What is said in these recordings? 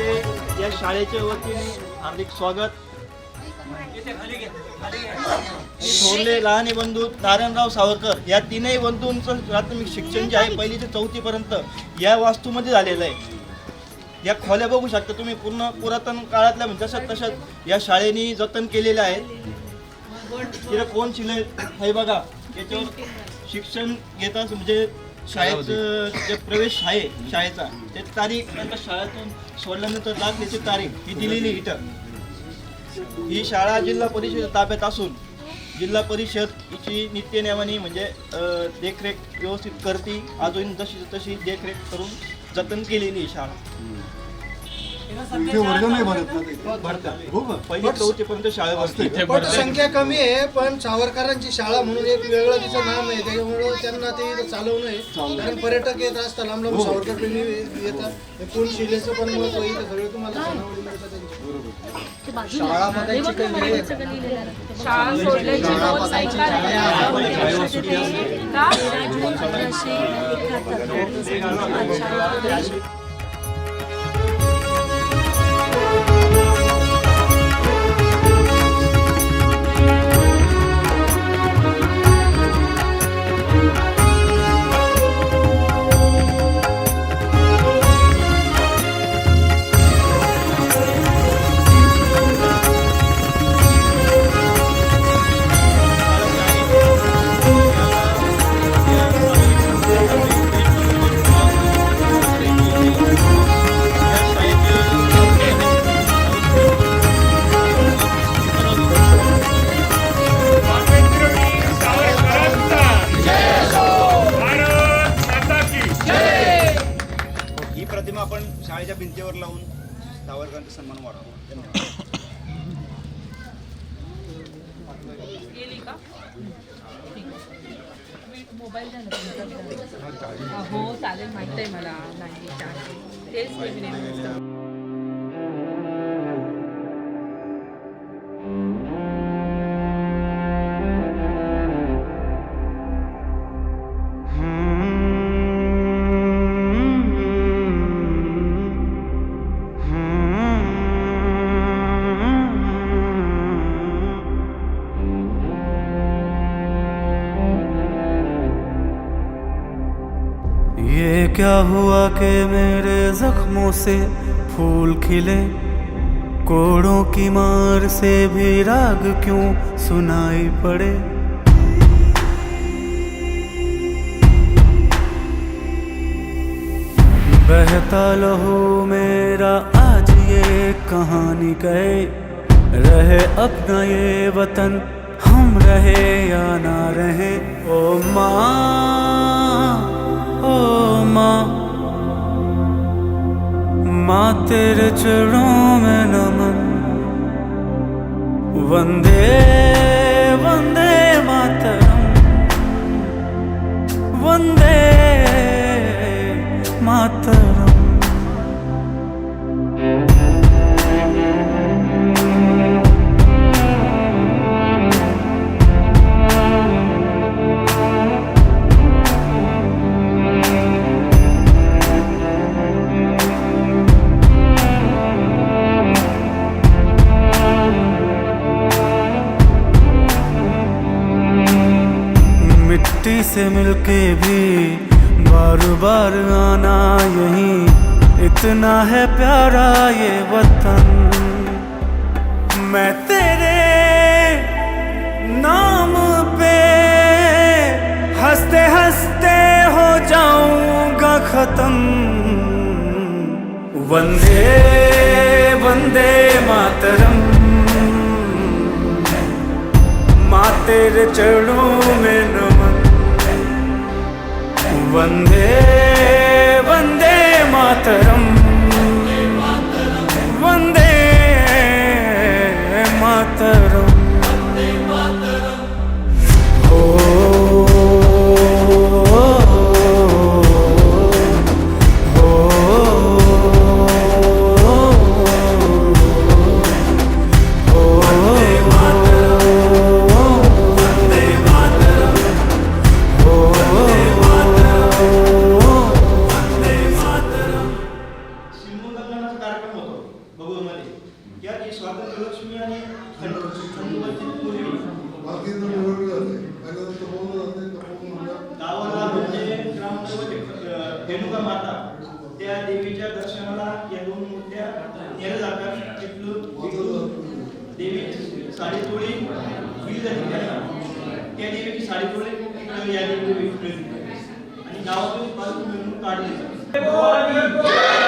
या शाळेच्या वतीने हार्दिक स्वागत. थोरले लहाने बंधू नारायणराव सावरकर. या तीनही बंधूंचं प्राथमिक शिक्षण जे आहे पहिली ते चौथीपर्यंत या वास्तूमध्ये झालेलं आहे. या खोल्या बघू शकता तुम्ही पूर्ण पुरातन काळातल्या म्हणजे जशात तशात या शाळेने जतन केलेल्या आहेत. तिला कोण शिले हे बघा याच्यावर शिक्षण घेताच म्हणजे शाळेचं जे प्रवेश आहे शाळेचा ते तारीख नंतर शाळेतून सोडल्यानंतर लागण्याची तारीख ही दिलेली इथं. ही शाळा जिल्हा परिषद ताब्यात असून जिल्हा परिषद हिची नित्यनेमाने म्हणजे देखरेख व्यवस्थित करते अजून जशी तशी देखरेख करून जतन केलेली ही शाळा. ते वर्ग नाही भरत ना ते. भरतात हो शाळा असते पण संख्या कमी आहे पण सावरकरांची शाळा म्हणून एक वेगळं तिचं नाव आहे. त्याच्यामुळं त्यांना ते इथं चालवणं आहे. कारण पर्यटक येत असतात लांब लांब सावरकर प्रेमी येतात. हे पूल शिलेचं पण महत्त्व इथं. सगळे तुम्हाला सणावली मिळतात त्यांची. शाळामध्ये शाळा सोडल्याची का? भिंतीवर लावून सावरकरांचा सन्मान वाढावा. धन्यवाद. का मोबाईल द्या हो चालेल. माहीत आहे मला. नाही तेच ये क्या हुआ कि मेरे जख्मों से फूल खिले? कोड़ों की मार से भी राग क्यों सुनाई पड़े? बहता लहू मेरा आज ये कहानी कहे? रहे अपना ये वतन, हम रहे या ना रहे? ओ माँ। ओ माँ माँ तेरे चरणों में नमन वंदे वंदे मातरम वंदे से मिलके भी बार बार आना यही इतना है प्यारा ये वतन। मैं तेरे नाम पे हँसते हँसते हो जाऊँगा खत्म। वंदे वंदे मातरम। माँ तेरे चरणों में नमन வந்தே வந்தே மாதரம். साडी तोळी दिली जाते त्यांना त्या देवीची साडी तोळी इकडं या देवी आणि गावातून बाजू मिळून काढली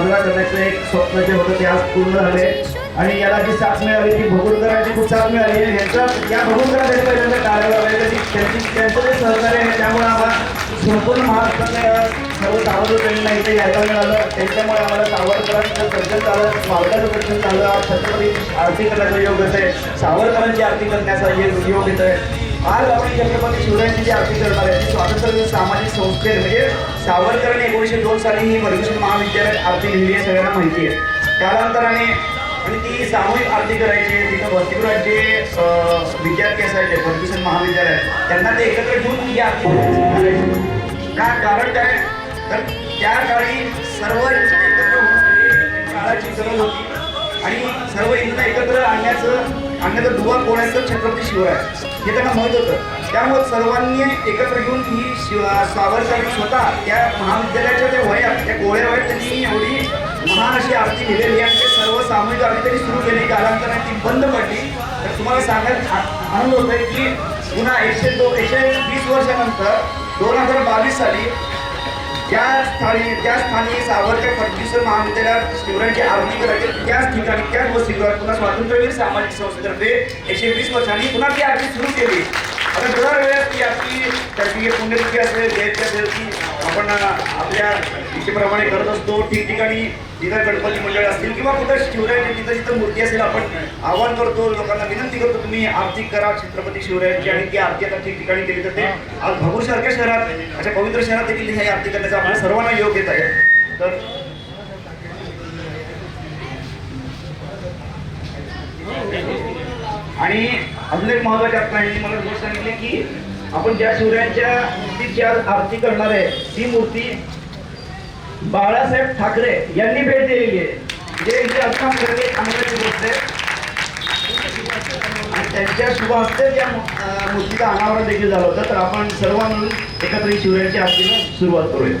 साजरा करण्याचं एक स्वप्न जे होतं ते आज पूर्ण झाले आणि याला जी साथ मिळाली ती भगुलकरांची खूप साथ मिळाली. ह्याचं या भगुलकरांसाठी पहिल्यांदा कार्यालय लावले त्याची त्यांची त्यांचं जे सहकार्य आहे त्यामुळे आम्हाला संपूर्ण महाराष्ट्रातल्या सर्व सावरकरांना इथे यायला मिळालं. त्यांच्यामुळे आम्हाला सावरकरांचं दर्शन झालं मालकाचं दर्शन झालं. छत्रपती आरती करण्याचा योग येत आहे सावरकरांची आरती करण्याचा योग योग आहे आज आपण छत्रपती शिवरायांची जी आरती करणार आहे ती स्वातंत्र्य सामाजिक संस्थेत. म्हणजे सावरकरांनी एकोणीसशे दोन साली ही फर्ग्युसन महाविद्यालयात आरती लिहिली आहे सगळ्यांना माहिती आहे. त्यानंतराने आणि ती सामूहिक आरती करायची तिथं वसतिगृहात जे विद्यार्थी असायचे फर्ग्युसन महाविद्यालयात. त्यांना ते एकत्र घेऊन ही आरती करायची. का? कारण काय? तर त्या काळी सर्व एकत्र काळाची गरज होती. आणि सर्व इंधन एकत्र आणण्याचं आणण्याचं दुवा कोणाचं छत्रपती शिवराय हे त्यांना माहीत होतं. त्यामुळे सर्वांनी एकत्र घेऊन ही शिव सावरकरांनी स्वतः त्या महाविद्यालयाच्या त्या वयात त्या गोळ्या वयात त्यांनी एवढी महान अशी आरती लिहिलेली आणि ते सर्व सामूहिक आरती त्यांनी सुरू केली. कालांतराने ती बंद पडली. तर तुम्हाला सांगायला आनंद होतोय की पुन्हा एकशे दो एकशे वीस वर्षानंतर दोन हजार बावीस साली त्या स्थानी त्या स्थानी सावरकर फडणवीसर महाविद्यालयात शिवरायांची आरती करायची त्याच ठिकाणी त्याच वस्तीवर पुन्हा स्वातंत्र्यवीर सामाजिक संस्थेतर्फे एकशे वीस वर्षांनी पुन्हा ती आरती सुरू केली. आता दर वेळेस ती आपली त्याची पुण्यतिथी असेल जयंती असेल ती आपण आपल्या इच्छेप्रमाणे करत असतो. ठिकठिकाणी जिथं गणपती मंडळ असतील किंवा कुठं शिवरायांची जिथं जिथं मूर्ती असेल आपण आवाहन करतो. लोकांना विनंती करतो तुम्ही आरती करा छत्रपती शिवरायांची आणि ती आरती आता ठिकठिकाणी केली जाते आज भगूर सारख्या शहरात अशा पवित्र शहरात देखील ही आरती करण्याचा आपल्या सर्वांना योग येत आहे तर आणि अजून एक महत्वाची आपल्याला मला गोष्ट सांगितली की आपण ज्या शिवरायांच्या मूर्तीची आज आरती करणार आहे ती मूर्ती बाळासाहेब ठाकरे यांनी भेट दिलेली आहे. जे इथे असणार चांगल्याची चांगले आहे आणि त्यांच्या शुभ हस्ते या मूर्तीचा अनावरण देखील झालं होतं तर आपण सर्व मिळून एकत्र शिवरायांच्या आरतीला सुरुवात करूया.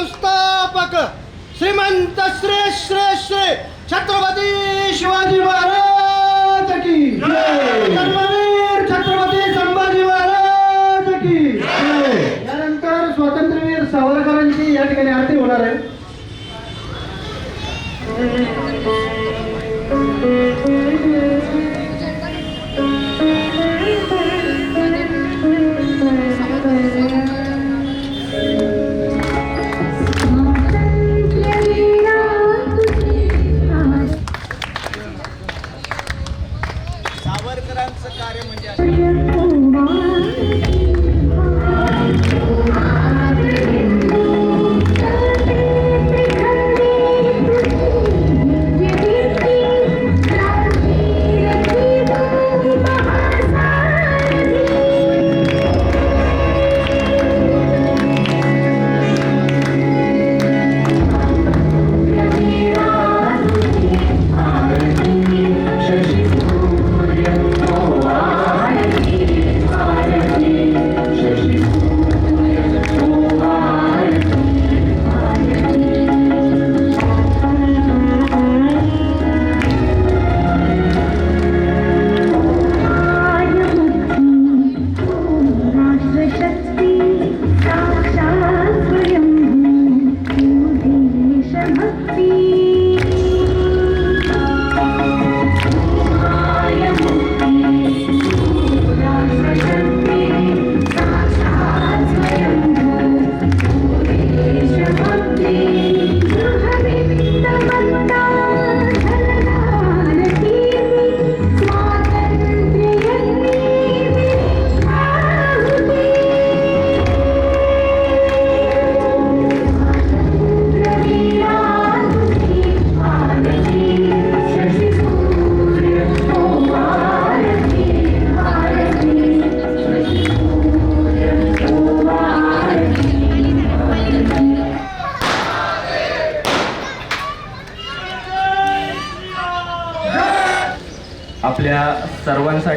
संस्थापक श्रीमंत श्री श्री श्री छत्रपती शिवाजी महाराज की आंबेडकरांचं कार्य म्हणजे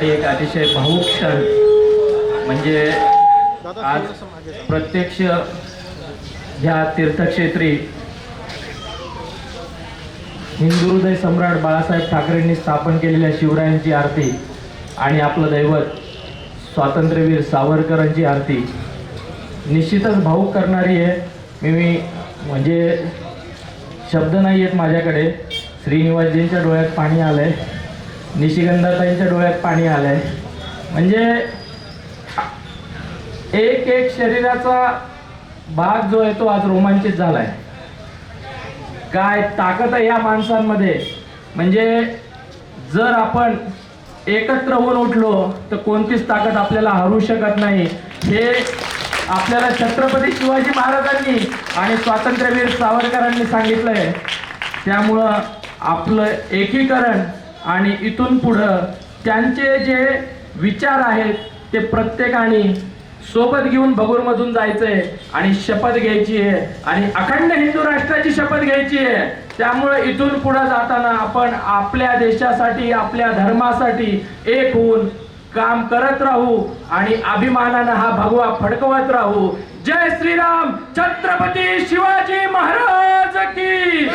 सर्वांसाठी एक अतिशय भावूक क्षण म्हणजे आज प्रत्यक्ष ह्या तीर्थक्षेत्री हिंदू हृदय सम्राट बाळासाहेब ठाकरेंनी स्थापन केलेल्या शिवरायांची आरती आणि आपलं दैवत स्वातंत्र्यवीर सावरकरांची आरती निश्चितच भाऊक करणारी आहे. मी मी म्हणजे शब्द नाही आहेत माझ्याकडे. श्रीनिवासजींच्या डोळ्यात पाणी आलं आहे निशिगंधाताईंच्या डोळ्यात पाणी आलं आहे म्हणजे एक एक शरीराचा भाग जो आहे तो आज रोमांचित झाला आहे काय ताकद आहे या माणसांमध्ये? म्हणजे जर आपण एकत्र होऊन उठलो तर कोणतीच ताकद आपल्याला हरू शकत नाही. हे आपल्याला छत्रपती शिवाजी महाराजांनी आणि स्वातंत्र्यवीर सावरकरांनी सांगितलंय. त्यामुळं आपलं एकीकरण आणि इथून पुढं त्यांचे जे विचार आहेत ते प्रत्येकाने सोबत घेऊन भगूरमधून जायचंय आणि शपथ घ्यायची आहे. आणि अखंड हिंदू राष्ट्राची शपथ घ्यायची आहे. त्यामुळे इथून पुढे जाताना आपण आपल्या देशासाठी आपल्या धर्मासाठी एक होऊन काम करत राहू आणि अभिमानानं हा भगवा फडकवत राहू. जय श्रीराम! छत्रपती शिवाजी महाराज की!